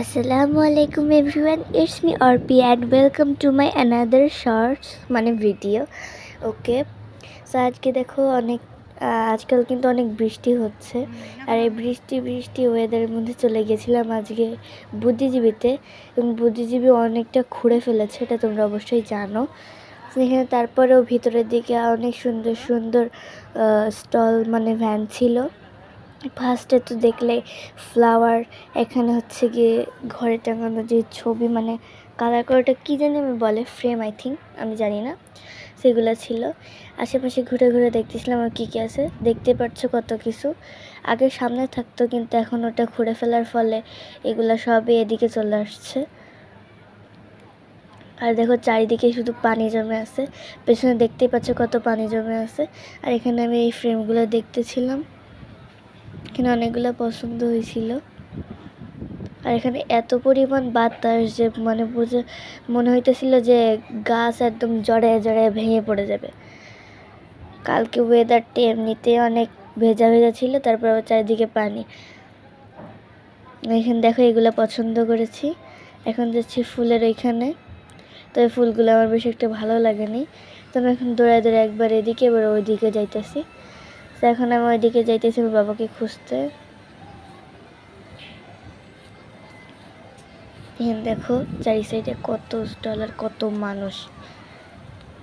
আসসালামু আলাইকুম everyone it's me Arpi and welcome to my another shorts মানে video okay so আজকে দেখো অনেক আজকাল কিন্তু অনেক বৃষ্টি হচ্ছে। আর এই বৃষ্টি বৃষ্টি ওয়েদারের মধ্যে চলে গেছিলাম আজকে বুদ্ধিজীবীতে। এবং বুদ্ধিজীবী অনেকটা ঘুরে ফেলেছে, এটা তোমরা অবশ্যই জানো। সেখানে তারপরেও ভিতরের দিকে অনেক সুন্দর সুন্দর স্টল মানে ভ্যান ছিল। ফার্স্টে তো দেখলে ফ্লাওয়ার এখানে হচ্ছে গিয়ে ঘরে টাঙানো যে ছবি মানে কালার করাটা কী জানি আমি বলে ফ্রেম আই থিঙ্ক আমি জানি না। সেগুলো ছিল। আশেপাশে ঘুরে ঘুরে দেখতেছিলাম আর কী কী আছে। দেখতে পাচ্ছ কত কিছু। আগে সামনে থাকতো, কিন্তু এখন ওটা ঘুরে ফেলার ফলে এগুলো সবই এদিকে চলে আসছে। আর দেখো চারিদিকে শুধু পানি জমে আছে। পেছনে দেখতেই পাচ্ছ কত পানি জমে আছে। আর এখানে আমি এই ফ্রেমগুলো দেখতেছিলাম। এখানে অনেকগুলো পছন্দ হয়েছিল। আর এখানে এত পরিমাণ বাতাস যে মানে বুঝে, মনে হইতেছিল যে গাছ একদম জড়ায় জড়ায় ভেঙে পড়ে যাবে। কালকে ওয়েদারটি এমনিতে অনেক ভেজা ভেজা ছিল, তারপর চারিদিকে পানি। এখানে দেখো এগুলো পছন্দ করেছি। এখন যাচ্ছি ফুলের ওইখানে। তো এই ফুলগুলো আমার বেশি একটা ভালো লাগেনি। তো আমি এখন দৌড়ায় দৌড়ায় একবার এদিকে, এবার ওইদিকে যাইতেছি। তো এখন আমি ওইদিকে যাইতেছি আমার বাবাকে খুঁজতে। দেখো, চারি সাইডে কত স্টল আর কত মানুষ।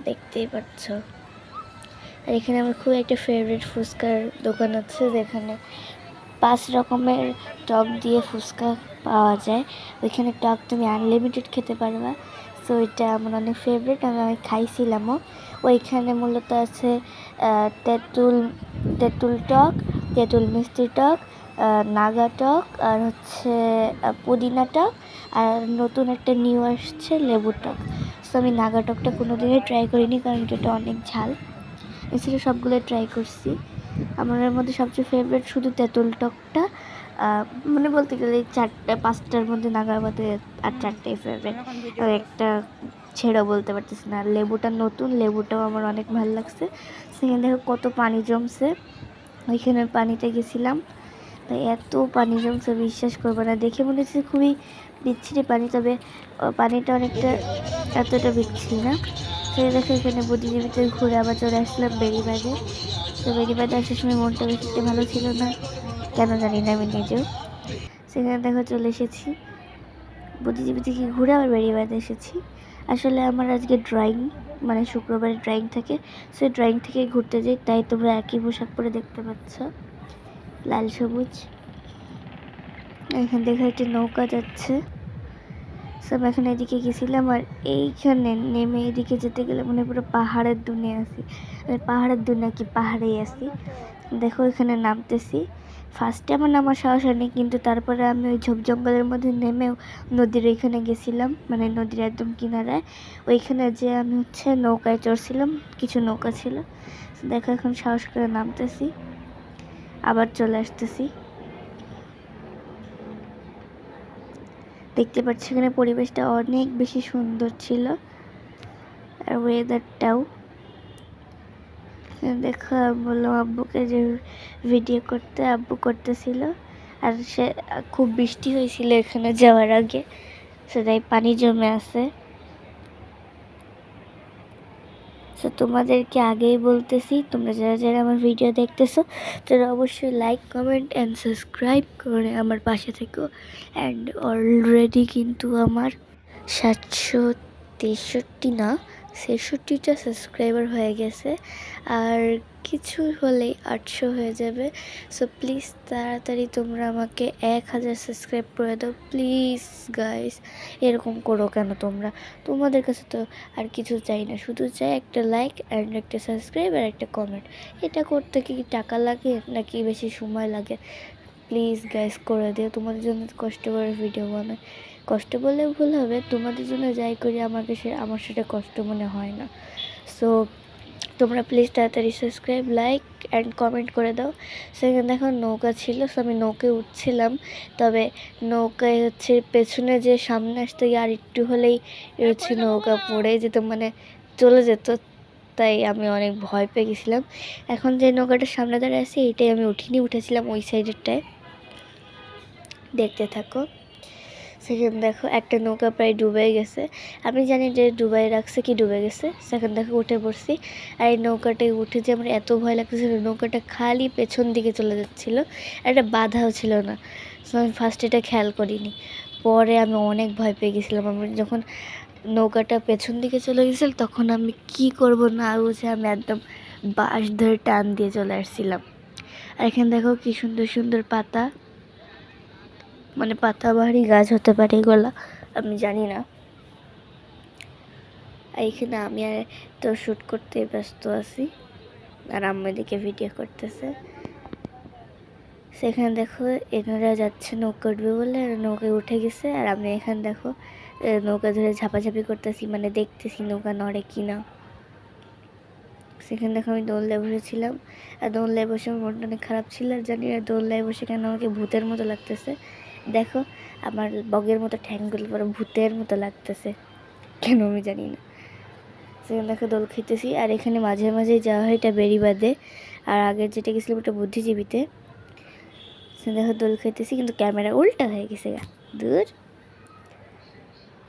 দেখতেই পাচ্ছ। আর এখানে আমার খুব একটা ফেভারিট ফুচকার দোকান আছে যেখানে পাঁচ রকমের টক দিয়ে ফুচকা পাওয়া যায়। ওইখানে টক তুমি আনলিমিটেড খেতে পারবা। সো এটা আমার অনেক ফেভারিট আমি আমি খাইছিলামও। ওইখানে মূলত আছে তেঁতুল তেঁতুল টক, তেঁতুল মিষ্টি টক নাগা টক, আর হচ্ছে পুদিনা টক, আর নতুন একটা নিউ আসছে লেবু টক। সো আমি নাগা টকটা কোনো দিনই ট্রাই করিনি কারণ এটা অনেক ঝাল। এছাড়া সবগুলো ট্রাই করছি। আমার মধ্যে সবচেয়ে ফেভারিট শুধু তেঁতুল টকটা মানে বলতে গেলে চারটা, পাঁচটার মধ্যে নাগার মধ্যে আর চারটাই ফেভারিট আর একটা ছেড়েও বলতে পারতেছি না। লেবুটা নতুন, লেবুটাও আমার অনেক ভালো লাগছে। সেখানে দেখো কত পানি জমছে। ওইখানে পানিতে গেছিলাম। তাই এত পানি জমছে, বিশ্বাস করব না। দেখে মনে হচ্ছে খুবই বিচ্ছিরি পানি, তবে পানিটা অনেকটা এতটা বিচ্ছিরি না। সেই দেখে এখানে বুদ্ধিজীবীতে ঘুরে আবার চলে আসলাম বেরিবাগে তো বেরিবাগে আসার সময় মনটা বেশি ভালো ছিল না। কেন জানি না, আমি নিজেও। সেখানে দেখো চলে এসেছি। বুদ্ধিজীবী থেকে ঘুরে আবার বেরিবাগে এসেছি। আসলে আমার আজকে ড্রয়িং মানে শুক্রবারে ড্রয়িং থাকে। সে ড্রয়িং থেকে ঘুরতে যাই, তাই তোমরা একই পোশাক পরে দেখতে পাচ্ছ। লাল সবুজ। এখান থেকে একটি নৌকা যাচ্ছে। সব এখন এদিকে গেছিলাম আর এইখানে নেমে এদিকে যেতে গেলে মনে পুরো পাহাড়ের দুনিয়া আসি পাহাড়ের দুনিয়া কি পাহাড়েই আছি। দেখো এখানে নামতেছি। ফার্স্টে আমার নামার সাহস হয়নি, কিন্তু তারপরে আমি ওই ঝোপ জঙ্গলের মধ্যে নেমেও নদীর ওইখানে গেছিলাম মানে নদীর একদম কিনারায় ওইখানে যে আমি হচ্ছে নৌকায় চড়ছিলাম, কিছু নৌকা ছিল। দেখো এখন সাহস করে নামতেছি, আবার চলে আসতেছি। দেখতে পাচ্ছি এখানে পরিবেশটা অনেক বেশি সুন্দর ছিল। আর ওয়েদারটাও দেখো বললাম আব্বুকে যে ভিডিও করতে, আব্বু করতেছিল। আর সে খুব বৃষ্টি হয়েছিল এখানে যাওয়ার আগে। সেটাই পানি জমে আছে। তো তোমাদেরকে আগেই বলতেছি, তোমরা যারা যারা আমার ভিডিও দেখতেছো, তারা অবশ্যই লাইক কমেন্ট অ্যান্ড সাবস্ক্রাইব করে আমার পাশে থেকো। অ্যান্ড অলরেডি কিন্তু আমার সাতশো তেষট্টি না ছেষট্টিটা সাবস্ক্রাইবার হয়ে গেছে। আর কিছু হলেই আটশো হয়ে যাবে। সো প্লিজ তাড়াতাড়ি তোমরা আমাকে এক হাজার সাবস্ক্রাইব করে দাও। প্লিজ গাইস এরকম করো কেন তোমরা? তোমাদের কাছে তো আর কিছু চাই না। শুধু চাই একটা লাইক অ্যান্ড একটা সাবস্ক্রাইব আর একটা কমেন্ট এটা করতে কি টাকা লাগে নাকি বেশি সময় লাগে? প্লিজ গাইস করে দিও। তোমাদের জন্য কষ্ট করে ভিডিও বানাই। কষ্ট বললে ভুল হবে, তোমাদের জন্য যাই করি, আমাকে সে, আমার সেটা কষ্ট মনে হয় না। সো তোমরা প্লিজ তাড়াতাড়ি সাবস্ক্রাইব লাইক অ্যান্ড কমেন্ট করে দাও। সেখানে দেখো নৌকা ছিল সো আমি নৌকায় উঠছিলাম। তবে নৌকায় হচ্ছে পেছনে যে সামনে আসতে গিয়ে আর একটু হলেই হচ্ছে নৌকা পড়ে যেত মানে চলে যেত। তাই আমি অনেক ভয় পেয়ে গেছিলাম। এখন যে নৌকাটার সামনে দাঁড়িয়ে আছি এইটাই আমি উঠিনি, উঠেছিলাম ওই সাইডেরটায় দেখতে থাকো। সেখানে দেখো, একটা নৌকা প্রায় ডুবে গেছে। আমি জানি যে ডুবাই রাখছে কি ডুবে গেছে? সেখানে দেখো, উঠে পড়ছি। আর এই নৌকাটায় উঠে যে আমার এত ভয় লাগতেছিল, নৌকাটা খালি পেছন দিকে চলে যাচ্ছিল। একটা বাধাও ছিল না। আমি ফার্স্ট এটা খেয়াল করিনি। পরে আমি অনেক ভয় পেয়ে গেছিলাম। আমি যখন নৌকাটা পেছন দিকে চলে গেছিল, তখন আমি কি করব না বুঝে আমি একদম বাঁশ ধরে টান দিয়ে চলে আসছিলাম। আর এখানে দেখো কি সুন্দর সুন্দর পাতা। মানে পাতাবাহারি গাছ হতে পারে, এগুলা আমি জানি না। আর এখানে আমি আর তো শ্যুট করতে ব্যস্ত আছি। আর আম্মা ভিডিও করতেছে। সেখানে দেখো, এনারা যাচ্ছে নৌকা উঠবে বলে, আর নৌকায় উঠে গেছে। আর আমি এখানে দেখো নৌকা ধরে ঝাপাঝাপি করতেছি মানে দেখতেছি নৌকা নড়ে কি না। সেখানে দেখো আমি দোলনায় বসেছিলাম। আর দোলনায় বসে আমার মনটা অনেক খারাপ ছিল, আর জানি না দোলনায় বসে কেন আমাকে ভূতের মতো লাগতেছে। দেখো, আমার বগের মতো ঠ্যাংগুলো পরে ভূতের মতো লাগতেছে। কেন আমি জানি না। সেখানে দেখো, দোল খেতেছি আর এখানে মাঝে মাঝে যাওয়া হয় এটা বেড়িবাদে আর আগের যেটা গেছিলাম ওটা বুদ্ধিজীবীতে। সে দেখো, দোল খেতেছি কিন্তু ক্যামেরা উল্টা হয়ে গেছে গা। দূর।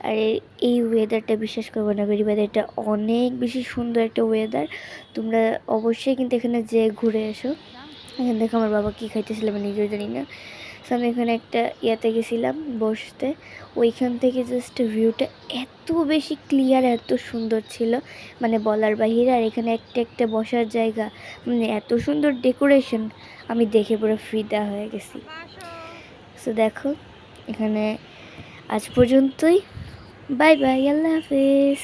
আর এই- এই ওয়েদারটা বিশ্বাস করব না বেরিবাদে এটা অনেক বেশি সুন্দর একটা ওয়েদার তোমরা অবশ্যই কিন্তু এখানে যে ঘুরে এসো। এখানে দেখো আমার বাবা কী খাইতেছিল আমি নিজেও জানি না। So, আমি এখানে একটা ইয়াতে গেছিলাম বসতে। ওইখান থেকে জাস্ট ভিউটা এত বেশি ক্লিয়ার এত সুন্দর ছিল মানে বলার বাহিরে। আর এখানে একটা একটা বসার জায়গা মানে এত সুন্দর ডেকোরেশন আমি দেখে পুরো ফিদা হয়ে গেছি। সো দেখো এখানে আজ পর্যন্তই। বাই বাই আল্লাহ হাফিজ।